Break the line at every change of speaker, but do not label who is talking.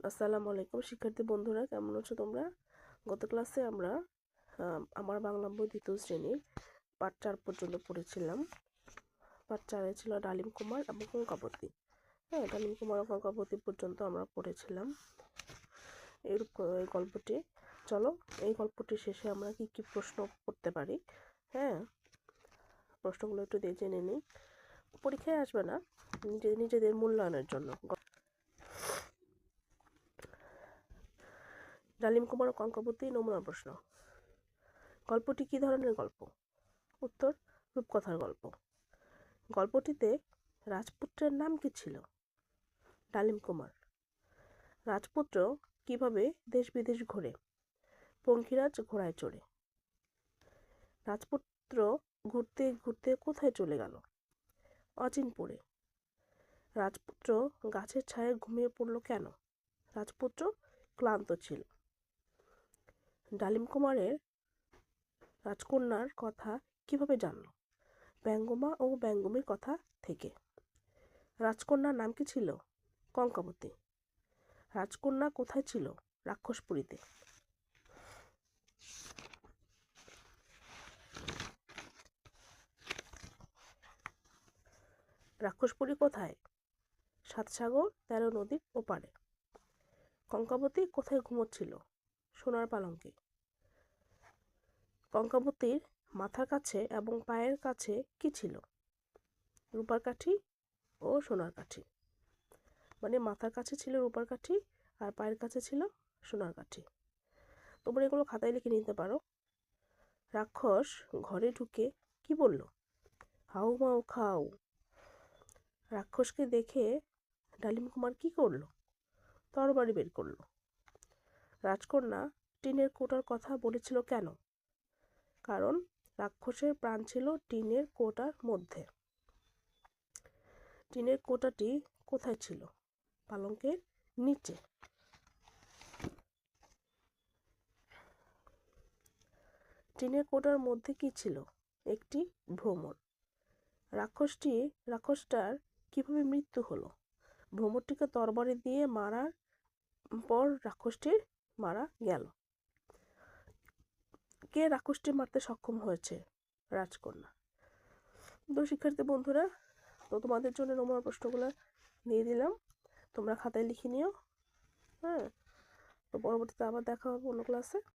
আসসালামু আলাইকুম। শিক্ষার্থী বন্ধুরা, কেমন আছো তোমরা? গত ক্লাসে আমরা আমার বাংলা বই দ্বিতীয় শ্রেণির পাঠ চার পর্যন্ত পড়েছিলাম। পাঠ চারে ছিল ডালিম কুমার এবং কঙ্কাবতী। হ্যাঁ ডালিম কুমার ও কঙ্কাবতী পর্যন্ত আমরা পড়েছিলাম এর এই গল্পটি। চলো, এই গল্পটি শেষে আমরা কি কি প্রশ্ন করতে পারি? হ্যাঁ প্রশ্নগুলো একটু দিয়ে জেনে নিই। পরীক্ষায় আসবে না, নিজে, নিজেদের মূল্যায়নের জন্য। ডালিম কুমার কঙ্কাবতী নমুনা প্রশ্ন। গল্পটি কী ধরনের গল্প? উত্তর, রূপকথার গল্প। গল্পটিতে রাজপুত্রের নাম কি ছিল? ডালিম কুমার। রাজপুত্র কীভাবে দেশ বিদেশ ঘোরে? পঙ্খিরাজ ঘোড়ায় চড়ে। রাজপুত্র ঘুরতে ঘুরতে কোথায় চলে গেল? অচিনপুরে। রাজপুত্র গাছের ছায়ায় ঘুমিয়ে পড়ল কেন? রাজপুত্র ক্লান্ত ছিল। ডালিম কুমারের রাজকন্যার কথা কীভাবে জানল? ব্যঙ্গমা ও ব্যঙ্গমীর কথা থেকে। রাজকন্যার নাম কি ছিল? কঙ্কাবতী। রাজকন্যা কোথায় ছিল? রাক্ষসপুরীতে। রাক্ষসপুরী কোথায়? সাতসাগর, তেরো নদীর ওপারে। কঙ্কাবতী কোথায় ঘুমোচ্ছিল? সোনার পালঙ্কে। কঙ্কাবতীর মাথার কাছে এবং পায়ের কাছে কি ছিল? রূপার কাঠি ও সোনার কাঠি। মানে মাথার কাছে ছিল রূপার কাঠি আর পায়ের কাছে ছিল সোনার কাঠি। তোমরা এগুলো খাতায় লিখে নিতে পারো। রাক্ষস ঘরে ঢুকে কি বলল? হাউ মাউ খাও রাক্ষসকে দেখে ডালিম কুমার কি করল? তরবারি বের করল। রাজকন্যা টিনের কোটার কথা বলেছিল কেন? কারণ রাক্ষসের প্রাণ ছিল টিনের কোটার মধ্যে। টিনের কোটাটি কোথায় ছিল? পালঙ্কের নিচে। টিনের কোটার মধ্যে কি ছিল? একটি ভ্রমর। রাক্ষসটি, রাক্ষসটার কীভাবে মৃত্যু হলো? ভ্রমরটিকে তরবারি দিয়ে মারার পর রাক্ষসটির মারা গেল। কে রাক্ষসটি মারতে সক্ষম হয়েছে? রাজকন্যা। তো শিক্ষার্থী বন্ধুরা, তো তোমাদের জন্য নমুনা প্রশ্নগুলো দিয়ে দিলাম তোমরা খাতায় লিখে নিও। হ্যাঁ? তো পরবর্তীতে আবার দেখা হবে অন্য ক্লাসে